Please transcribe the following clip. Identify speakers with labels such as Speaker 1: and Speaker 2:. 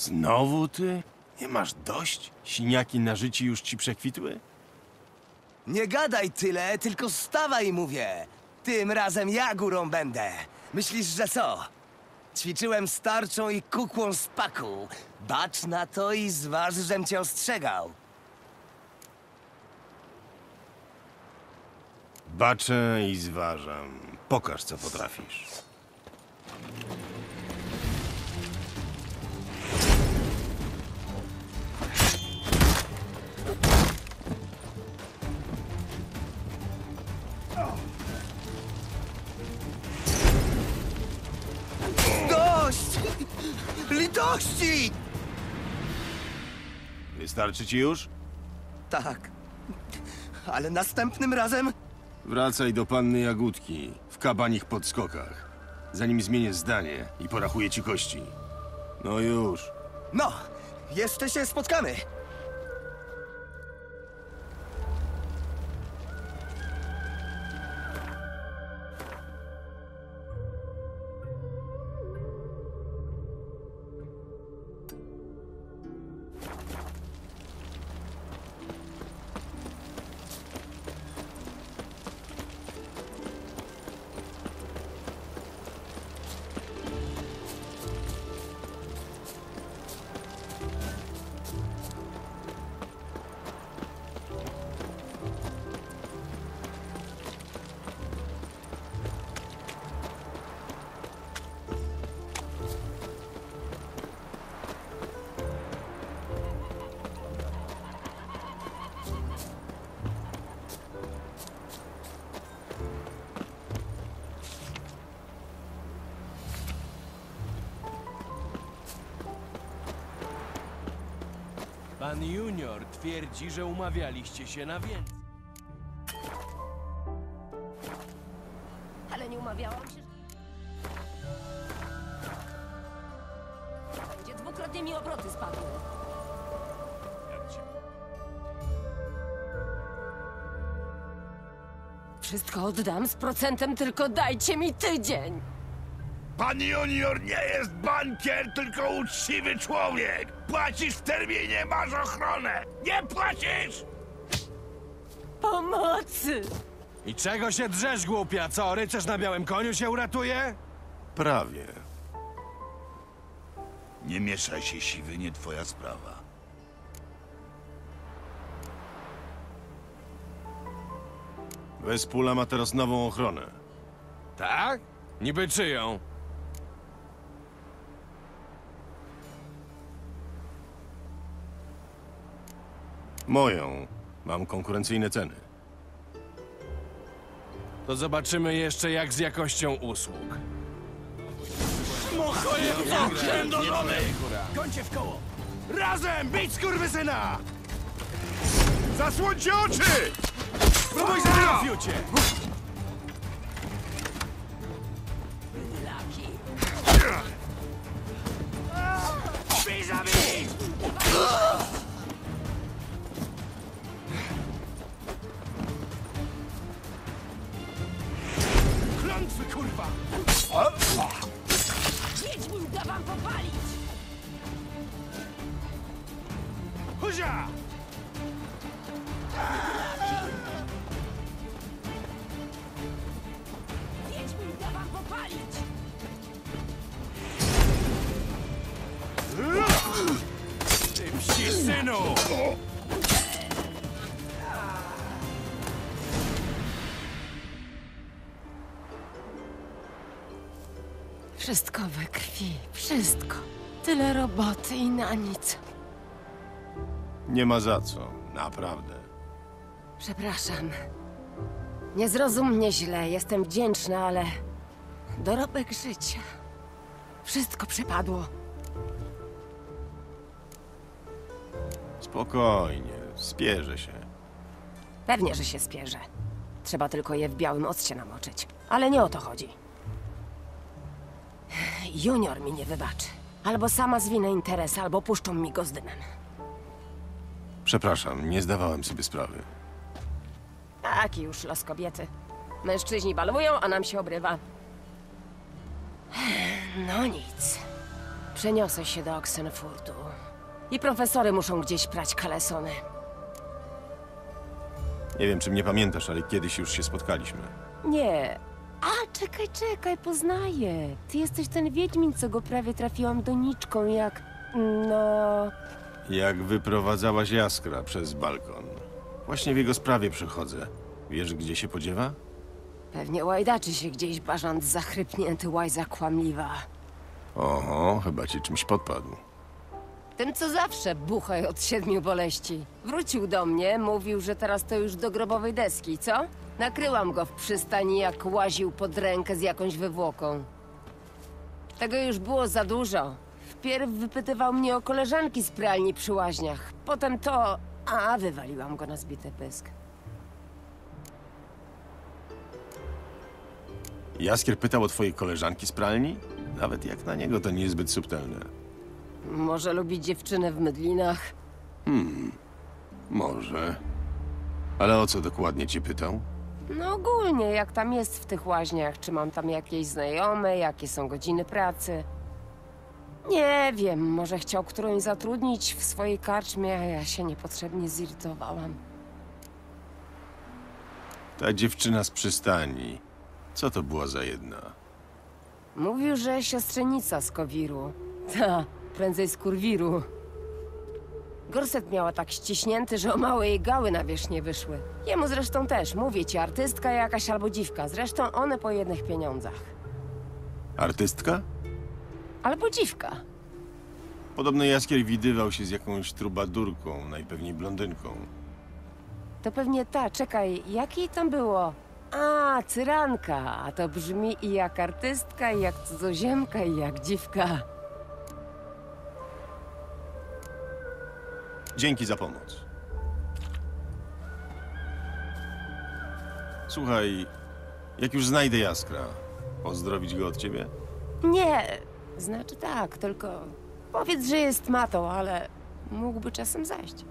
Speaker 1: Znowu ty? Nie masz dość? Siniaki na życie już ci przekwitły?
Speaker 2: Nie gadaj tyle, tylko stawaj, mówię. Tym razem ja górą będę. Myślisz, że co? Ćwiczyłem starczą i kukłą z paku. Bacz na to i zważ, żem cię ostrzegał.
Speaker 1: Baczę i zważam. Pokaż, co potrafisz.
Speaker 2: Litości!
Speaker 1: Wystarczy ci już?
Speaker 2: Tak. Ale następnym razem
Speaker 1: Wracaj do panny Jagódki w kabanich podskokach. Zanim zmienię zdanie i porachuję ci kości. No już.
Speaker 2: No, jeszcze się spotkamy.
Speaker 3: Pan Junior twierdzi, że umawialiście się na więcej.
Speaker 4: Ale nie umawiałam się. Gdzie dwukrotnie mi obroty spadły.
Speaker 3: Jak cię...
Speaker 4: Wszystko oddam z procentem, tylko dajcie mi tydzień.
Speaker 5: Pan Junior nie jest bankier, tylko uczciwy człowiek. Płacisz w terminie, masz ochronę. Nie płacisz!
Speaker 4: Pomocy!
Speaker 3: I czego się drzesz, głupia? Co, rycerz na białym koniu się uratuje?
Speaker 1: Prawie.
Speaker 5: Nie mieszaj się, siwy, nie twoja sprawa.
Speaker 1: Wespula ma teraz nową ochronę.
Speaker 3: Tak? Niby czyją?
Speaker 1: Moją. Mam konkurencyjne ceny.
Speaker 3: To zobaczymy jeszcze jak z jakością usług.
Speaker 5: Pierdolony! Końcie w koło! Razem! Bić skurwysyna! Zasłońcie oczy!
Speaker 3: Próbuj za fiucie! Synu!
Speaker 4: Wszystko we krwi, wszystko. Tyle roboty i na nic.
Speaker 1: Nie ma za co. Naprawdę.
Speaker 4: Przepraszam. Nie zrozum mnie źle, jestem wdzięczna, ale... Dorobek życia. Wszystko przepadło.
Speaker 1: Spokojnie. Spierzę się.
Speaker 4: Pewnie, że się spierzę. Trzeba tylko je w białym occie namoczyć. Ale nie o to chodzi. Junior mi nie wybaczy. Albo sama zwinę interes, albo puszczą mi go z dymem.
Speaker 1: Przepraszam, nie zdawałem sobie sprawy.
Speaker 4: Taki już los kobiety. Mężczyźni balują, a nam się obrywa. No nic. Przeniosę się do Oxenfurtu. I profesory muszą gdzieś prać kalesony.
Speaker 1: Nie wiem, czy mnie pamiętasz, ale kiedyś już się spotkaliśmy.
Speaker 4: Nie. A, czekaj, czekaj, poznaję. Ty jesteś ten wiedźmin, co go prawie trafiłam doniczką, jak... No...
Speaker 1: Jak wyprowadzałaś jaskra przez balkon. Właśnie w jego sprawie przychodzę. Wiesz, gdzie się podziewa?
Speaker 4: Pewnie łajdaczy się gdzieś bażant zachrypnięty łajza kłamliwa.
Speaker 1: Oho, chyba cię czymś podpadł.
Speaker 4: Ten, co zawsze buchaj od siedmiu boleści. Wrócił do mnie, mówił, że teraz to już do grobowej deski, co? Nakryłam go w przystani, jak łaził pod rękę z jakąś wywłoką. Tego już było za dużo. Wpierw wypytywał mnie o koleżanki z pralni przy łaźniach. Potem to... A, wywaliłam go na zbity pysk.
Speaker 1: Jaskier pytał o twojej koleżanki z pralni? Nawet jak na niego to niezbyt subtelne.
Speaker 4: Może lubi dziewczynę w mydlinach?
Speaker 1: Może. Ale o co dokładnie cię pytał?
Speaker 4: No ogólnie, jak tam jest w tych łaźniach, czy mam tam jakieś znajome, jakie są godziny pracy. Nie wiem, może chciał którąś zatrudnić w swojej karczmie, a ja się niepotrzebnie zirytowałam.
Speaker 1: Ta dziewczyna z przystani. Co to była za jedna?
Speaker 4: Mówił, że siostrzenica z Kowiru. Ta, prędzej z Kurwiru. Gorset miała tak ściśnięty, że o małe jej gały na wierzch nie wyszły. Jemu zresztą też, mówię ci, artystka jakaś albo dziwka. Zresztą one po jednych pieniądzach.
Speaker 1: Artystka?
Speaker 4: Albo dziwka.
Speaker 1: Podobno Jaskier widywał się z jakąś trubadurką, najpewniej blondynką.
Speaker 4: To pewnie ta, czekaj, jakiej tam było? A, cyranka, a to brzmi i jak artystka, i jak cudzoziemka, i jak dziwka.
Speaker 1: Dzięki za pomoc. Słuchaj, jak już znajdę Jaskra, pozdrowić go od ciebie?
Speaker 4: Nie, znaczy tak, tylko powiedz, że jest matą, ale mógłby czasem zajść.